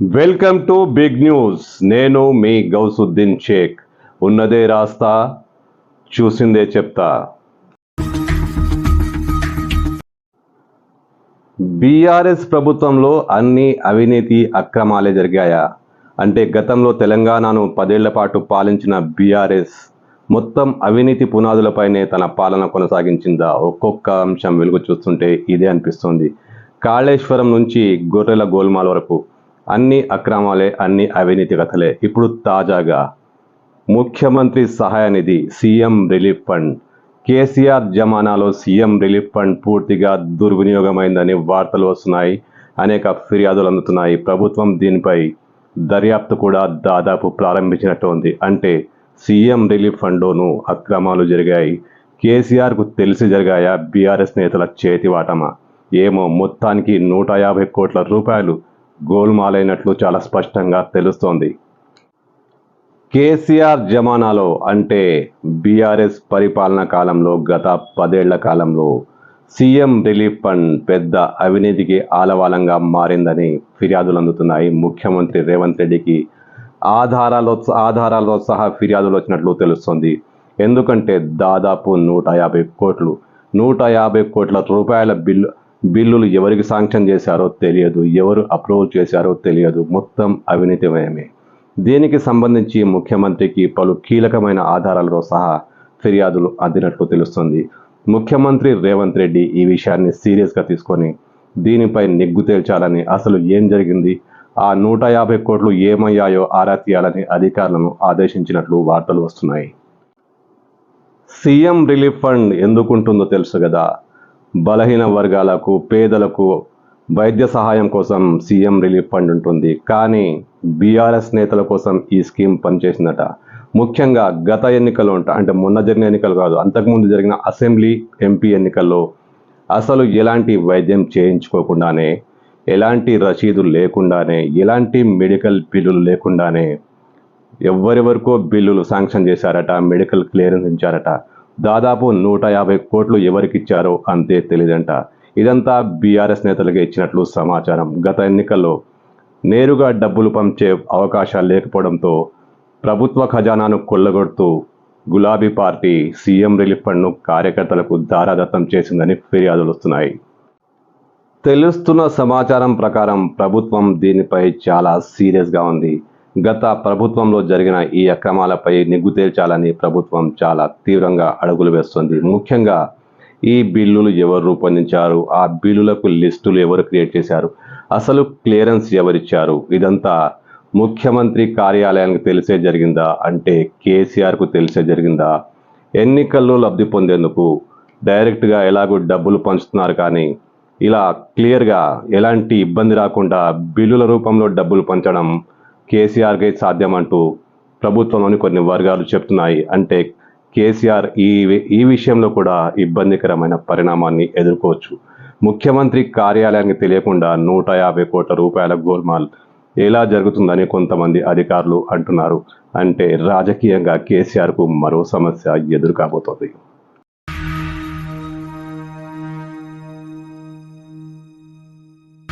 Welcome to big news. నేను మీ గౌసుద్దీన్ షేక్. ఉన్నదే రాస్తా చూసిందే చెప్తా. బీఆర్ఎస్ ప్రభుత్వంలో అన్ని అవినీతి అక్రమాలే జరిగాయా? అంటే గతంలో తెలంగాణను పదేళ్ళ పాటు పాలించిన బీఆర్ఎస్ మొత్తం అవినీతి పునాదులపైనే తన పాలన కొనసాగించిందా? ఒక్కొక్క అంశం వెలుగు చూస్తుంటే ఇదే అనిపిస్తుంది. కాళేశ్వరం నుంచి గొర్రెల గోల్మాల్ వరకు అన్ని అక్రమాలే అన్ని అవినీతి కథలే. ఇప్పుడు తాజాగా ముఖ్యమంత్రి సహాయ నిధి సీఎం రిలీఫ్ ఫండ్. కేసీఆర్ జమానాలో సీఎం రిలీఫ్ ఫండ్ పూర్తిగా దుర్వినియోగమైందని వార్తలు వస్తున్నాయి. అనేక ఫిర్యాదులు అందుతున్నాయి. ప్రభుత్వం దీనిపై దర్యాప్తు కూడా దాదాపు ప్రారంభించినట్టు ఉంది అంటే సీఎం రిలీఫ్ ఫండ్లోనూ అక్రమాలు జరిగాయి. కేసీఆర్కు తెలిసి జరిగాయా బీఆర్ఎస్ నేతల చేతివాటమా? ఏమో మొత్తానికి నూట యాభై కోట్ల రూపాయలు గోల్మాలైనట్లు చాలా స్పష్టంగా తెలుస్తోంది. కేసీఆర్ జమానాలో అంటే బీఆర్ఎస్ పరిపాలన కాలంలో గత పదేళ్ళ కాలంలో సీఎం రిలీఫ్ ఫండ్ పెద్ద అవినీతికి ఆలవాలంగా మారిందని ఫిర్యాదులు అందుతున్నాయి. ముఖ్యమంత్రి రేవంత్ రెడ్డికి ఆధారాలు ఆధారాలతో సహా ఫిర్యాదులు వచ్చినట్లు తెలుస్తుంది. ఎందుకంటే దాదాపు నూట యాభై కోట్లు నూట యాభై కోట్ల రూపాయల బిల్లు బిల్లులు ఎవరికి శాంక్షన్ చేశారో తెలియదు ఎవరు అప్రూవల్ చేశారో తెలియదు. మొత్తం అవినీతిమయమే దీనికి సంబంధించి ముఖ్యమంత్రికి పలు కీలకమైన ఆధారాలతో సహా ఫిర్యాదులు అందినట్లు తెలుస్తుంది. ముఖ్యమంత్రి రేవంత్ రెడ్డి ఈ విషయాన్ని సీరియస్గా తీసుకొని దీనిపై నిగ్గు తేల్చాలని అసలు ఏం జరిగింది? ఆ నూట యాభై కోట్లు ఏమయ్యాయో ఆరా తీయాలని అధికారులను ఆదేశించినట్లు వార్తలు వస్తున్నాయి. సీఎం రిలీఫ్ ఫండ్ ఎందుకుంటుందో తెలుసు కదా. బలహీన వర్గాలకు పేదలకు వైద్య సహాయం కోసం సీఎం రిలీఫ్ ఫండ్ ఉంటుంది. కానీ బీఆర్ఎస్ నేతల కోసం ఈ స్కీమ్ పనిచేసిందట. ముఖ్యంగా గత ఎన్నికల్లో ఉంటా అంటే మొన్న జరిగిన ఎన్నికలు కాదు అంతకుముందు జరిగిన అసెంబ్లీ ఎంపీ ఎన్నికల్లో అసలు ఎలాంటి వైద్యం చేయించుకోకుండానే ఎలాంటి రసీదు లేకుండానే ఎలాంటి మెడికల్ బిల్లులు లేకుండానే ఎవరెవరికో బిల్లులు శాంక్షన్ చేశారట మెడికల్ క్లియరెన్స్ ఇచ్చారట. దాదాపు నూట యాభై కోట్లు ఎవరికిచ్చారో అంతే తెలియదంట. ఇదంతా బీఆర్ఎస్ నేతలకు ఇచ్చినట్లు సమాచారం. గత ఎన్నికల్లో నేరుగా డబ్బులు పంచే అవకాశాలు లేకపోవడంతో ప్రభుత్వ ఖజానాను కొల్లగొడుతూ గులాబీ పార్టీ సీఎం రిలీఫ్ ఫండ్ను కార్యకర్తలకు దారాదత్తం చేసిందని ఫిర్యాదులు వస్తున్నాయి. తెలుస్తున్న సమాచారం ప్రకారం ప్రభుత్వం దీనిపై చాలా సీరియస్గా ఉంది. గత ప్రభుత్వంలో జరిగిన ఈ అక్రమాలపై నిగ్గు తేల్చాలని ప్రభుత్వం చాలా తీవ్రంగా అడుగులు వేస్తుంది. ముఖ్యంగా ఈ బిల్లులు ఎవరు రూపొందించారు? ఆ బిల్లులకు లిస్టులు ఎవరు క్రియేట్ చేశారు? అసలు క్లియరెన్స్ ఎవరిచ్చారు? ఇదంతా ముఖ్యమంత్రి కార్యాలయానికి తెలిసే జరిగిందా? అంటే కేసీఆర్కు తెలిసే జరిగిందా? ఎన్నికల్లో లబ్ధి పొందేందుకు డైరెక్ట్గా ఎలాగో డబ్బులు పంచుతున్నారు కానీ ఇలా క్లియర్గా ఎలాంటి ఇబ్బంది రాకుండా బిల్లుల రూపంలో డబ్బులు పంచడం కేసీఆర్కే సాధ్యమంటూ ప్రభుత్వంలోని కొన్ని వర్గాలు చెప్తున్నాయి. అంటే కేసీఆర్ ఈ ఈ విషయంలో కూడా ఇబ్బందికరమైన పరిణామాన్ని ఎదుర్కోవచ్చు. ముఖ్యమంత్రి కార్యాలయానికి తెలియకుండా నూట యాభై కోట్ల రూపాయల గోల్మాల్ ఎలా జరుగుతుందని కొంతమంది అధికారులు అంటున్నారు. అంటే రాజకీయంగా కేసీఆర్కు మరో సమస్య ఎదురు కాబోతోంది